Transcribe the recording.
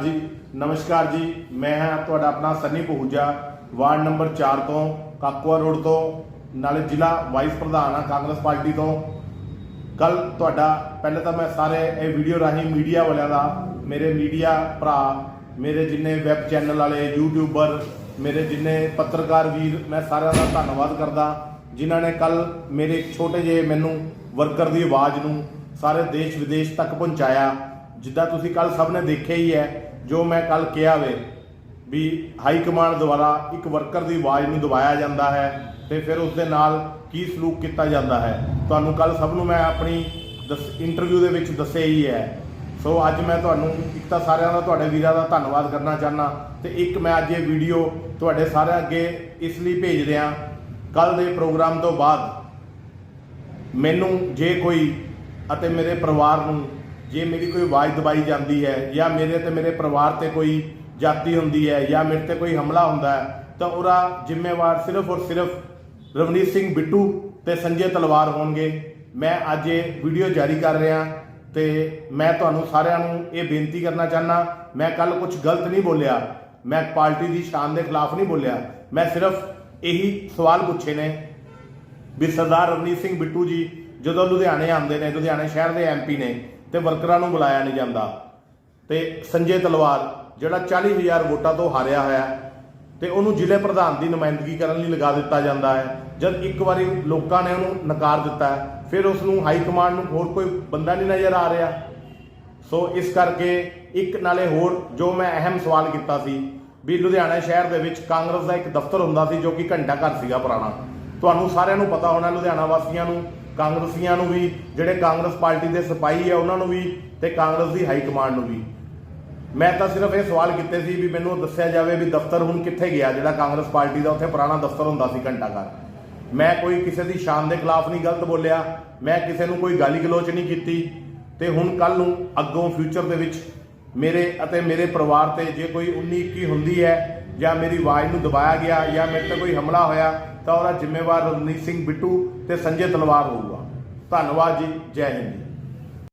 ਅਕਾਲ ਜੀ। ਨਮਸਕਾਰ ਜੀ। ਮੈਂ ਹਾਂ ਤੁਹਾਡਾ ਆਪਣਾ ਸੰਨੀ ਪਹੂਜਾ ਵਾਰਡ ਨੰਬਰ 4 ਤੋਂ, ਕਾਕੂਆ ਰੋਡ ਤੋਂ, ਨਾਲੇ ਜ਼ਿਲ੍ਹਾ ਵਾਈਸ ਪ੍ਰਧਾਨ ਆ ਕਾਂਗਰਸ ਪਾਰਟੀ ਤੋਂ। ਕੱਲ ਤੁਹਾਡਾ, ਪਹਿਲੇ ਤਾਂ ਮੈਂ ਸਾਰੇ ਇਹ ਵੀਡੀਓ ਰਾਹੀਂ ਮੀਡੀਆ ਵਾਲਿਆਂ ਦਾ, ਮੇਰੇ ਮੀਡੀਆ ਭਰਾ, ਮੇਰੇ ਜਿੰਨੇ ਵੈਬ ਚੈਨਲ ਵਾਲੇ, ਯੂਟਿਊਬਰ, ਮੇਰੇ ਜਿੰਨੇ ਪੱਤਰਕਾਰ ਵੀਰ, ਮੈਂ ਸਾਰਿਆਂ ਦਾ ਧੰਨਵਾਦ ਕਰਦਾ, ਜਿਨ੍ਹਾਂ ਨੇ ਕੱਲ ਮੇਰੇ ਛੋਟੇ ਜਿਹੇ ਮੈਨੂੰ ਵਰਕਰ ਦੀ ਆਵਾਜ਼ ਨੂੰ ਸਾਰੇ ਦੇਸ਼ ਵਿਦੇਸ਼ ਤੱਕ ਪਹੁੰਚਾਇਆ। ਜਿੱਦਾਂ ਤੁਸੀਂ ਕੱਲ ਸਭ ਨੇ ਦੇਖਿਆ ਹੀ ਹੈ, ਜੋ ਮੈਂ ਕੱਲ ਕਿਹਾ ਵੇ, ਵੀ ਹਾਈ ਕਮਾਂਡ ਦੁਆਰਾ ਇੱਕ ਵਰਕਰ ਦੀ ਆਵਾਜ਼ ਨੂੰ ਦਬਾਇਆ ਜਾਂਦਾ ਹੈ ਤੇ ਫਿਰ ਉਸ ਦੇ ਨਾਲ ਕੀ ਸਲੂਕ ਕੀਤਾ ਜਾਂਦਾ ਹੈ। ਤੁਹਾਨੂੰ ਕੱਲ ਸਭ ਨੂੰ ਮੈਂ ਆਪਣੀ ਇੰਟਰਵਿਊ ਦੇ ਵਿੱਚ ਦੱਸਿਆ ਹੀ ਹੈ। ਸੋ ਅੱਜ ਮੈਂ ਤੁਹਾਨੂੰ, ਇੱਕ ਤਾਂ ਸਾਰਿਆਂ ਦਾ, ਤੁਹਾਡੇ ਵੀਰਾਂ ਦਾ ਧੰਨਵਾਦ ਕਰਨਾ ਚਾਹਨਾ ਤੇ ਇੱਕ ਮੈਂ ਅੱਜ ਇਹ ਵੀਡੀਓ ਤੁਹਾਡੇ ਸਾਰਿਆਂ ਅੱਗੇ ਇਸ ਲਈ ਭੇਜ ਰਿਹਾ ਕੱਲ ਦੇ ਪ੍ਰੋਗਰਾਮ ਤੋਂ ਬਾਅਦ ਮੈਨੂੰ ਜੇ ਕੋਈ ਅਤੇ ਮੇਰੇ ਪਰਿਵਾਰ ਨੂੰ ਜੇ ਮੇਰੀ ਕੋਈ ਆਵਾਜ਼ ਦਬਾਈ ਜਾਂਦੀ ਹੈ ਜਾਂ ਮੇਰੇ ਤੇ ਮੇਰੇ ਪਰਿਵਾਰ ਤੇ ਕੋਈ ਜਾਤੀ ਹੁੰਦੀ ਹੈ ਜਾਂ ਮੇਰੇ ਤੇ ਕੋਈ ਹਮਲਾ ਹੁੰਦਾ ਹੈ, ਤਾਂ ਉਹਦਾ ਜ਼ਿੰਮੇਵਾਰ ਸਿਰਫ ਔਰ ਸਿਰਫ ਰਵਨੀਤ ਸਿੰਘ ਬਿੱਟੂ ਤੇ ਸੰਜੇ ਤਲਵਾਰ ਹੋਣਗੇ। ਮੈਂ ਅੱਜ ਇਹ ਵੀਡੀਓ ਜਾਰੀ ਕਰ ਰਿਹਾ ਤੇ ਮੈਂ ਤੁਹਾਨੂੰ ਸਾਰਿਆਂ ਨੂੰ ਇਹ ਬੇਨਤੀ ਕਰਨਾ ਚਾਹਨਾ ਮੈਂ ਕੱਲ ਕੁਝ ਗਲਤ ਨਹੀਂ ਬੋਲਿਆ, ਮੈਂ ਪਾਰਟੀ ਦੀ ਸ਼ਾਨ ਦੇ ਖਿਲਾਫ ਨਹੀਂ ਬੋਲਿਆ, ਮੈਂ ਸਿਰਫ ਇਹੀ ਸਵਾਲ ਪੁੱਛੇ ਨੇ ਵੀ ਸਰਦਾਰ ਰਵਨੀਤ ਸਿੰਘ ਬਿੱਟੂ ਜੀ ਜਦੋਂ ਲੁਧਿਆਣੇ ਆਉਂਦੇ ਨੇ, ਲੁਧਿਆਣੇ ਸ਼ਹਿਰ ਦੇ ਐਮਪੀ ਨੇ ਤੇ ਵਰਕਰਾਂ ਨੂੰ ਬੁਲਾਇਆ ਨਹੀਂ ਜਾਂਦਾ। ਤੇ ਸੰਜੇ ਤਲਵਾਰ ਜਿਹੜਾ 40000 ਵੋਟਾਂ ਤੋਂ ਹਾਰਿਆ ਹੋਇਆ ਹੈ, ਤੇ ਉਹਨੂੰ ਜ਼ਿਲ੍ਹੇ ਪ੍ਰਧਾਨ ਦੀ ਨੁਮਾਇੰਦਗੀ ਕਰਨ ਲਈ ਲਗਾ ਦਿੱਤਾ ਜਾਂਦਾ ਹੈ। ਜਦ ਇੱਕ ਵਾਰੀ ਲੋਕਾਂ ਨੇ ਉਹਨੂੰ ਨਕਾਰ ਦਿੱਤਾ ਫਿਰ ਉਸ ਨੂੰ ਹਾਈ ਕਮਾਂਡ ਨੂੰ ਹੋਰ ਕੋਈ ਬੰਦਾ ਨਹੀਂ ਨਜ਼ਰ ਆ ਰਿਹਾ। ਸੋ ਇਸ ਕਰਕੇ ਇੱਕ ਨਾਲੇ ਹੋਰ ਜੋ ਮੈਂ ਅਹਿਮ ਸਵਾਲ ਕੀਤਾ ਸੀ ਵੀ ਲੁਧਿਆਣਾ ਸ਼ਹਿਰ ਦੇ ਵਿੱਚ ਕਾਂਗਰਸ ਦਾ ਇੱਕ ਦਫ਼ਤਰ ਹੁੰਦਾ ਸੀ ਜੋ ਕਿ ਘੰਟਾ ਘਰ ਸੀਗਾ ਪੁਰਾਣਾ। ਤੁਹਾਨੂੰ ਸਾਰਿਆਂ ਨੂੰ ਪਤਾ ਹੋਣਾ ਲੁਧਿਆਣਾ ਵਾਸੀਆਂ ਨੂੰ ਕਾਂਗਰਸੀਆਂ ਨੂੰ ਵੀ, ਜਿਹੜੇ ਕਾਂਗਰਸ ਪਾਰਟੀ ਦੇ ਸਿਪਾਹੀ ਆ, ਉਹਨਾਂ ਨੂੰ ਵੀ ਤੇ ਕਾਂਗਰਸ ਦੀ ਹਾਈ ਕਮਾਂਡ ਨੂੰ ਵੀ। ਮੈਂ ਤਾਂ ਸਿਰਫ ਇਹ ਸਵਾਲ ਕੀਤੇ ਸੀ ਵੀ ਮੈਨੂੰ ਦੱਸਿਆ ਜਾਵੇ ਵੀ ਦਫ਼ਤਰ ਹੁਣ ਕਿੱਥੇ ਗਿਆ, ਜਿਹੜਾ ਕਾਂਗਰਸ ਪਾਰਟੀ ਦਾ ਉੱਥੇ ਪੁਰਾਣਾ ਦਫ਼ਤਰ ਹੁੰਦਾ ਸੀ ਘੰਟਾ ਘਰ। ਮੈਂ ਕੋਈ ਕਿਸੇ ਦੀ ਸ਼ਾਨ ਦੇ ਖਿਲਾਫ ਨਹੀਂ ਗਲਤ ਬੋਲਿਆ, ਮੈਂ ਕਿਸੇ ਨੂੰ ਕੋਈ ਗਾਲੀ ਗਲੋਚ ਨਹੀਂ ਕੀਤੀ। ਤੇ ਹੁਣ ਕੱਲ ਨੂੰ ਅੱਗੋਂ ਫਿਊਚਰ ਦੇ ਵਿੱਚ ਮੇਰੇ ਅਤੇ ਮੇਰੇ ਪਰਿਵਾਰ ਤੇ ਜੇ ਕੋਈ 19 21 ਹੁੰਦੀ ਹੈ ਜਾਂ ਮੇਰੀ ਆਵਾਜ਼ ਨੂੰ ਦਬਾਇਆ ਗਿਆ ਜਾਂ ਮੇਰੇ ਤੇ ਕੋਈ ਹਮਲਾ ਹੋਇਆ, ਤਾਂ ਉਹਦਾ ਜ਼ਿੰਮੇਵਾਰ ਰਣਜੀਤ ਸਿੰਘ ਬਿੱਟੂ ਤੇ ਸੰਜੇ ਤਲਵਾਰ ਹੋਊਗਾ। ਧੰਨਵਾਦ ਜੀ ਜੈ ਹਿੰਦ।